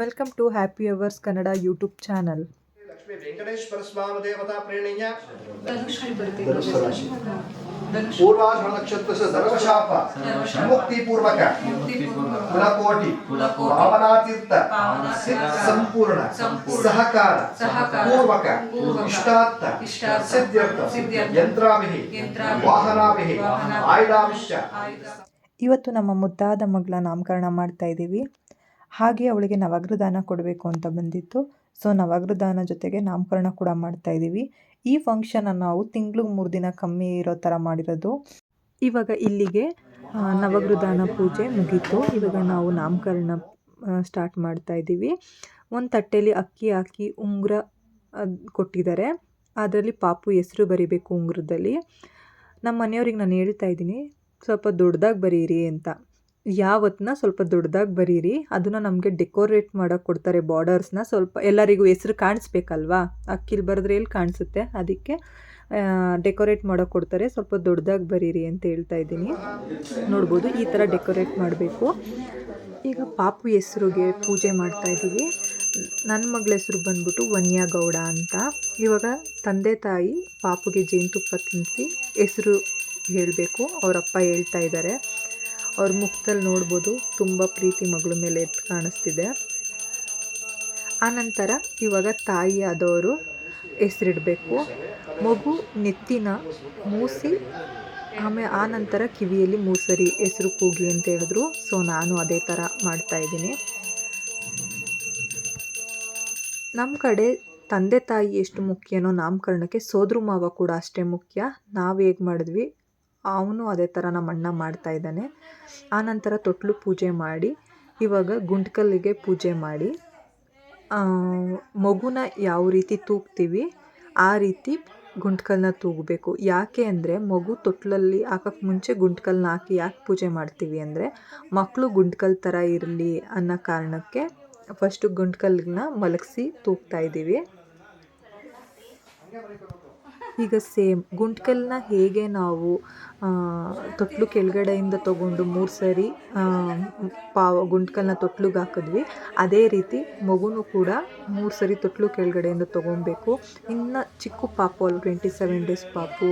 Welcome to happy hours Kannada YouTube channel Lakshmi Venkateshwara Swami ದೇವತಾ ಪ್ರೇರಣೀಯ ಧನುಷ್ರಿ ನಕ್ಷತ್ರ ಧರ್ಮಶಾಪ ಮುಕ್ತಿ ಪೂರ್ವಕ ಕುಲಕೋಟಿ. ಪಾವನಾತೀರ್ಥ. ಸಂಪೂರ್ಣ. ಸಹಕಾರ. ಪೂರ್ವಕ. ಇಷ್ಟಾರ್ಥ. ಸಿದ್ಧಾರ್ಥ. ಯಂತ್ರಾಭಿಹಿ. ವಾಹನಾಭಿಹಿ. ಆಯುಧಾಭಿಶ್ಚ. ಇವತ್ತು ನಮ್ಮ ಮುದ್ದಾದ ಮಗಳ ನಾಮಕರಣ ಮಾಡ್ತಾ ಇದ್ದೀವಿ. ಹಾಗೆ ಅವಳಿಗೆ ನವಗ್ರದಾನ ಕೊಡಬೇಕು ಅಂತ ಬಂದಿತ್ತು. ಸೊ ನವಗ್ರದಾನ ಜೊತೆಗೆ ನಾಮಕರಣ ಕೂಡ ಮಾಡ್ತಾ ಇದ್ದೀವಿ. ಈ ಫಂಕ್ಷನ್ ನಾವು ತಿಂಗಳು ಮೂರು ದಿನ ಕಮ್ಮಿ ಇರೋ ಥರ ಮಾಡಿರೋದು. ಇವಾಗ ಇಲ್ಲಿಗೆ ನವಗೃದಾನ ಪೂಜೆ ಮುಗೀತು. ಇವಾಗ ನಾವು ನಾಮಕರಣ ಸ್ಟಾರ್ಟ್ ಮಾಡ್ತಾ ಇದ್ದೀವಿ. ಒಂದು ತಟ್ಟೆಯಲ್ಲಿ ಅಕ್ಕಿ ಹಾಕಿ ಉಂಗುರ ಕೊಟ್ಟಿದ್ದಾರೆ. ಅದರಲ್ಲಿ ಪಾಪು ಹೆಸರು ಬರಿಬೇಕು ಉಂಗುರದಲ್ಲಿ. ನಮ್ಮ ಮನೆಯವ್ರಿಗೆ ನಾನು ಹೇಳ್ತಾ ಇದ್ದೀನಿ, ಸ್ವಲ್ಪ ದೊಡ್ಡದಾಗಿ ಬರೀರಿ ಅಂತ. ಯಾವತ್ತನ್ನ ಸ್ವಲ್ಪ ದೊಡ್ಡದಾಗಿ ಬರೀರಿ. ಅದನ್ನು ನಮಗೆ ಡೆಕೋರೇಟ್ ಮಾಡೋಕೆ ಕೊಡ್ತಾರೆ ಬಾರ್ಡರ್ಸ್ನ. ಸ್ವಲ್ಪ ಎಲ್ಲರಿಗೂ ಹೆಸ್ರು ಕಾಣಿಸ್ಬೇಕಲ್ವಾ? ಅಕ್ಕಿಲಿ ಬರೆದ್ರೆ ಎಲ್ಲಿ ಕಾಣಿಸುತ್ತೆ? ಅದಕ್ಕೆ ಡೆಕೋರೇಟ್ ಮಾಡೋಕೆ ಕೊಡ್ತಾರೆ. ಸ್ವಲ್ಪ ದೊಡ್ಡದಾಗಿ ಬರೀರಿ ಅಂತ ಹೇಳ್ತಾ ಇದ್ದೀನಿ. ನೋಡ್ಬೋದು ಈ ಥರ ಡೆಕೋರೇಟ್ ಮಾಡಬೇಕು. ಈಗ ಪಾಪು ಹೆಸ್ರಿಗೆ ಪೂಜೆ ಮಾಡ್ತಾ ಇದ್ದೀವಿ ನನ್ನ ಮಗಳ ಹೆಸರು ಬಂದ್ಬಿಟ್ಟು ವನ್ಯಾಗೌಡ ಅಂತ. ಇವಾಗ ತಂದೆ ತಾಯಿ ಪಾಪುಗೆ ಜೇನುತುಪ್ಪ ತಿನ್ನಿಸಿ ಹೆಸರು ಹೇಳಬೇಕು. ಅವರಪ್ಪ ಹೇಳ್ತಾ ಇದ್ದಾರೆ. ಅವ್ರ ಮುಖದಲ್ಲಿ ನೋಡ್ಬೋದು ತುಂಬ ಪ್ರೀತಿ ಮಗಳ ಮೇಲೆ ಎದ್ದು ಕಾಣಿಸ್ತಿದೆ. ಆನಂತರ ಇವಾಗ ತಾಯಿ ಆದವರು ಹೆಸರಿಡಬೇಕು. ಮಗು ನೆತ್ತಿನ ಮೂಸಿ ಆಮೇಲೆ ಆ ನಂತರ ಕಿವಿಯಲ್ಲಿ ಮೂಸರಿ, ಹೆಸರು ಕೂಗಿ ಅಂತ ಹೇಳಿದ್ರು. ಸೊ, ನಾನು ಅದೇ ಥರ ಮಾಡ್ತಾ ಇದ್ದೀನಿ. ನಮ್ಮ ಕಡೆ ತಂದೆ ತಾಯಿ ಎಷ್ಟು ಮುಖ್ಯನೋ ನಾಮಕರಣಕ್ಕೆ ಸೋದ್ರ ಮಾವ ಕೂಡ ಅಷ್ಟೇ ಮುಖ್ಯ. ನಾವು ಹೇಗೆ ಮಾಡಿದ್ವಿ? ಅವನು ಅದೇ ಥರ ನಮ್ಮ ಅಣ್ಣ ಮಾಡ್ತಾ ಇದ್ದಾನೆ. ಆನಂತರ ತೊಟ್ಲು ಪೂಜೆ ಮಾಡಿ ಇವಾಗ ಗುಂಟ್ಕಲ್ಲಿಗೆ ಪೂಜೆ ಮಾಡಿ. ಆ, ಮಗುನ ಯಾವ ರೀತಿ ತೂಗ್ತೀವಿ ಆ ರೀತಿ ಗುಂಟ್ಕಲ್ನ ತೂಗಬೇಕು. ಯಾಕೆ ಅಂದರೆ ಮಗು ತೊಟ್ಲಲ್ಲಿ ಹಾಕಕ್ಕೆ ಮುಂಚೆ ಗುಂಟ್ಕಲ್ನ ಹಾಕಿ ಯಾಕೆ ಪೂಜೆ ಮಾಡ್ತೀವಿ ಅಂದರೆ ಮಕ್ಕಳು ಗುಂಟ್ಕಲ್ ಥರ ಇರಲಿ ಅನ್ನೋ ಕಾರಣಕ್ಕೆ ಫಸ್ಟು ಗುಂಟ್ಕಲ್ನ ಮಲಗಿಸಿ ತೂಗ್ತಾ ಇದ್ದೀವಿ. ಈಗ ಸೇಮ್. ಗುಂಟ್ಕಲ್ನ ಹೇಗೆ ನಾವು ತೊಟ್ಲು ಕೆಳಗಡೆಯಿಂದ ತೊಗೊಂಡು ಮೂರು ಸರಿ ಪಾವ ಗುಂಟ್ಕಲ್ನ ತೊಟ್ಲಿಗೆ ಹಾಕಿದ್ವಿ. ಅದೇ ರೀತಿ ಮಗುನೂ ಕೂಡ ಮೂರು ಸರಿ ತೊಟ್ಲು ಕೆಳಗಡೆಯಿಂದ ತೊಗೊಬೇಕು. ಇನ್ನು ಚಿಕ್ಕ ಪಾಪು ಅಲ್ಲಿ, ಟ್ವೆಂಟಿ ಸೆವೆನ್ ಡೇಸ್ ಪಾಪು.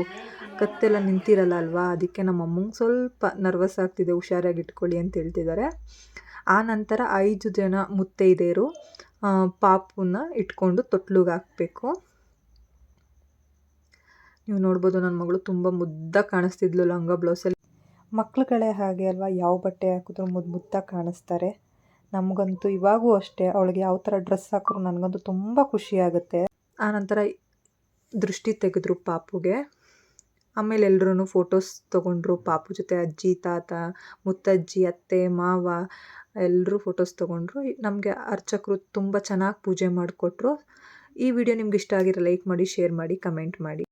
ಕತ್ತೆಲ್ಲ ನಿಂತಿರಲ್ಲ ಅಲ್ವಾ? ಅದಕ್ಕೆ ನಮ್ಮ ಅಮ್ಮಂಗೆ ಸ್ವಲ್ಪ ನರ್ವಸ್ ಆಗ್ತಿದೆ, ಹುಷಾರಾಗಿ ಇಟ್ಕೊಳ್ಳಿ ಅಂತ ಹೇಳ್ತಿದ್ದಾರೆ ಆ ನಂತರ ಐದು ಜನ ಮುತ್ತೈದೆಯರು ಪಾಪುನ ಇಟ್ಕೊಂಡು ತೊಟ್ಲುಗೆ ಹಾಕಬೇಕು. ನೀವು ನೋಡ್ಬೋದು ನನ್ನ ಮಗಳು ತುಂಬ ಮುದ್ದಾಗಿ ಕಾಣಿಸ್ತಿದ್ಲು ಲಂಗ ಬ್ಲೌಸಲ್ಲಿ. ಮಕ್ಳುಗಳೇ ಹಾಗೆ ಅಲ್ವಾ, ಯಾವ ಬಟ್ಟೆ ಹಾಕಿದ್ರು ಮುದ್ದು ಮುದ್ದಾಗಿ ಕಾಣಿಸ್ತಾರೆ. ನಮಗಂತೂ ಇವಾಗೂ ಅಷ್ಟೇ, ಅವಳಿಗೆ ಯಾವ ಥರ ಡ್ರೆಸ್ ಹಾಕಿದ್ರು ನನಗಂತೂ ತುಂಬ ಖುಷಿ ಆಗುತ್ತೆ. ಆನಂತರ ದೃಷ್ಟಿ ತೆಗೆದ್ರು ಪಾಪುಗೆ. ಆಮೇಲೆ ಎಲ್ಲರೂ ಫೋಟೋಸ್ ತೊಗೊಂಡ್ರು ಪಾಪು ಜೊತೆ ಅಜ್ಜಿ, ತಾತ, ಮುತ್ತಜ್ಜಿ, ಅತ್ತೆ, ಮಾವ ಎಲ್ಲರೂ ಫೋಟೋಸ್ ತೊಗೊಂಡ್ರು. ನಮಗೆ ಅರ್ಚಕರು ತುಂಬ ಚೆನ್ನಾಗಿ ಪೂಜೆ ಮಾಡಿಕೊಟ್ರು. ಈ ವಿಡಿಯೋ ನಿಮ್ಗೆ ಇಷ್ಟ ಆಗಿರೋ ಲೈಕ್ ಮಾಡಿ ಶೇರ್ ಮಾಡಿ ಕಮೆಂಟ್ ಮಾಡಿ.